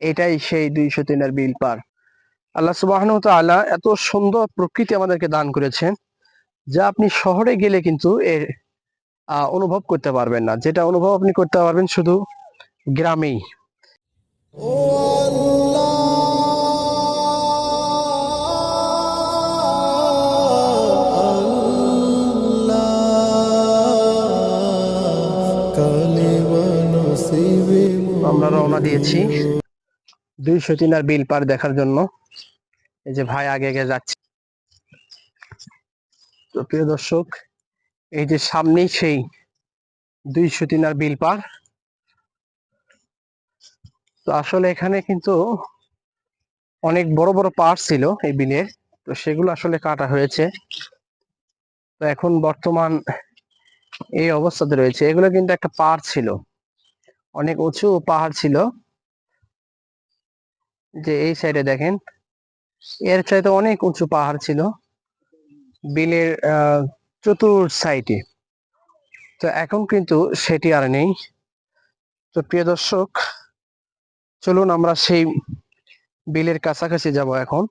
এটাই সেই দুইশো তিনের বিল পার। আল্লাহ সুবাহ তাআলা এত সুন্দর প্রকৃতি আমাদেরকে দান করেছেন যা আপনি শহরে গেলে কিন্তু এর অনুভব করতে পারবেন না। যেটা অনুভব আপনি করতে পারবেন শুধু গ্রামেই। আমরা রওনা দিয়েছি। দুইশো তিনার বিল পার দেখার জন্য। এই যে ভাই আগে আগে যাচ্ছে। তো প্রিয় দর্শক, এই যে সামনেই সেই দুইশো তিনার বিল পার। তো আসলে এখানে কিন্তু অনেক বড় বড় পাড় ছিল এই বিলের তো সেগুলো আসলে কাটা হয়েছে। তো এখন বর্তমান এই অবস্থাতে রয়েছে। এগুলো কিন্তু একটা পাহাড় ছিল। অনেক উঁচু পাহাড় ছিল। যে এই সাইডে দেখেন, এর চাইতে অনেক উঁচু পাহাড় ছিল, বিলের চতুর সাইডে তো এখন কিন্তু সেটি আর নেই। তো প্রিয় দর্শক, চলুন আমরা সেই বিলের কাছাকাছি যাব এখন।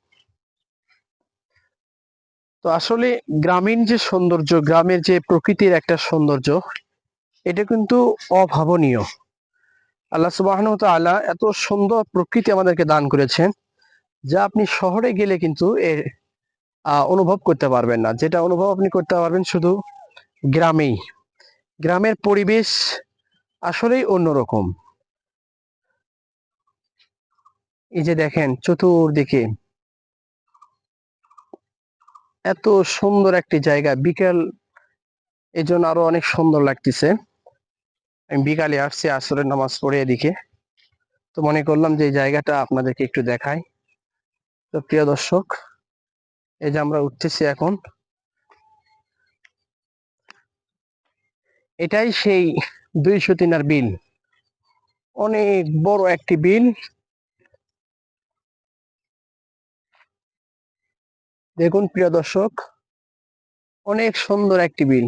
তো আসলে গ্রামীণ যে সৌন্দর্য, গ্রামের যে প্রকৃতির একটা সৌন্দর্য, এটা কিন্তু অভাবনীয়। আল্লাহ সুবাহন তাআলা এত সুন্দর প্রকৃতি আমাদেরকে দান করেছেন, যা আপনি শহরে গেলে কিন্তু এর অনুভব করতে পারবেন না। যেটা অনুভব আপনি করতে পারবেন শুধু গ্রামেই। গ্রামের পরিবেশ আসলেই অন্যরকম। এই যে দেখেন চতুর্দিকে এত সুন্দর একটি জায়গা, বিকেল এই জন্য আরও অনেক সুন্দর লাগতেছে। আমি বিকালে আসছি, আসরের নামাজ পড়ে এদিকে। তো মনে করলাম যে জায়গাটা আপনাদেরকে একটু দেখাই। তো প্রিয় দর্শক, এই যে আমরা উঠতেছি এখন। এটাই সেই দুইশো তিনার বিল। অনেক বড় একটি বিল। দেখুন প্রিয় দর্শক, অনেক সুন্দর একটি বিল।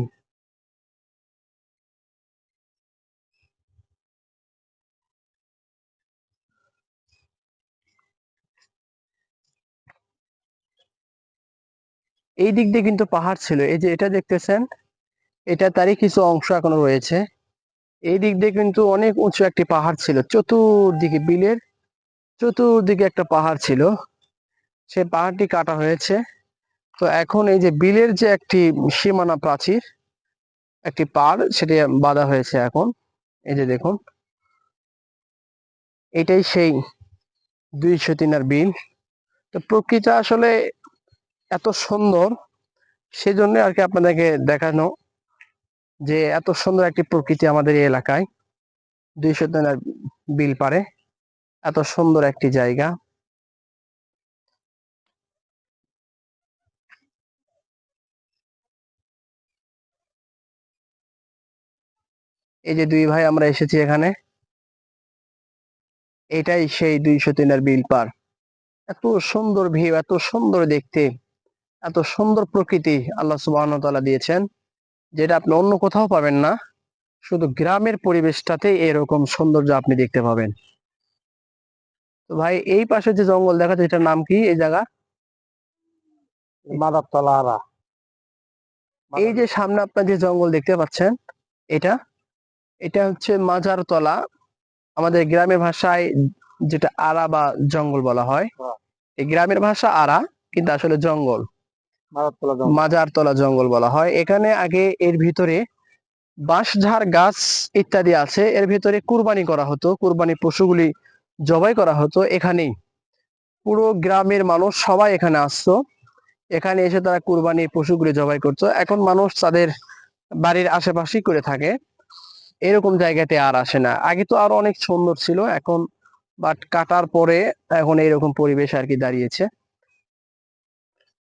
এই দিক দিয়ে কিন্তু পাহাড় ছিল। এই যে এটা দেখতেছেন, এটা তারই কিছু অংশ এখনও রয়েছে। এই দিক দিয়ে কিন্তু অনেক উঁচু একটি পাহাড় ছিল। চতুর্দিকে বিলের চতুর্দিকে একটা পাহাড় ছিল। সে পাহাড়টি কাটা হয়েছে। তো এখন এই যে বিলের যে একটি সীমানা প্রাচীর, একটি পাড়, সেটি বাঁধা হয়েছে এখন। এই যে দেখুন, এটাই সেই দুইশো তিনার বিল। তো প্রকৃতি আসলে এত সুন্দর, সেজন্য আর কি আপনাদেরকে দেখানো যে এত সুন্দর একটি প্রকৃতি আমাদের এই এলাকায়। দুইশো তিনার বিল পারে। এত সুন্দর একটি জায়গা। এই যে দুই ভাই আমরা এসেছি এখানে। এটাই সেই দুইশো তিনের বিল পার। এত সুন্দর ভিউ, এত সুন্দর দেখতে। এত সুন্দর প্রকৃতি আল্লাহ সুবাহ তাআলা দিয়েছেন যেটা আপনি অন্য কোথাও পাবেন না। শুধু গ্রামের পরিবেশটাতে এরকম সৌন্দর্য আপনি দেখতে পাবেন। তো ভাই এই পাশে যে জঙ্গল দেখা যাচ্ছে এটার নাম কি? এই জায়গা? মাদারতলা আরা। এই যে সামনে আপনার যে জঙ্গল দেখতে পাচ্ছেন এটা এটা হচ্ছে মাজার তলা আমাদের গ্রামের ভাষায় যেটা আরা বা জঙ্গল বলা হয়। হ্যাঁ। এই গ্রামের ভাষা আরা কিন্তু আসলে জঙ্গল। মাজারতলা জঙ্গল বলা হয়। এখানে আগে এর ভিতরে বাঁশঝাড় গাছ ইত্যাদি আছে। এর ভিতরে কুরবানি করা হতো। কুরবানি পশুগুলি জবাই করা হতো। এখানেই পুরো গ্রামের মানুষ সবাই এখানে আসতো। এখানে এসে তারা কুরবানি পশুগুলি জবাই করতো। এখন মানুষ তাদের বাড়ির আশেপাশেই করে থাকে। এরকম জায়গাতে আর আসে না। আগে তো আরও অনেক সুন্দর ছিল। এখন বাট কাটার পরে এখন এইরকম পরিবেশ আর কি দাঁড়িয়েছে।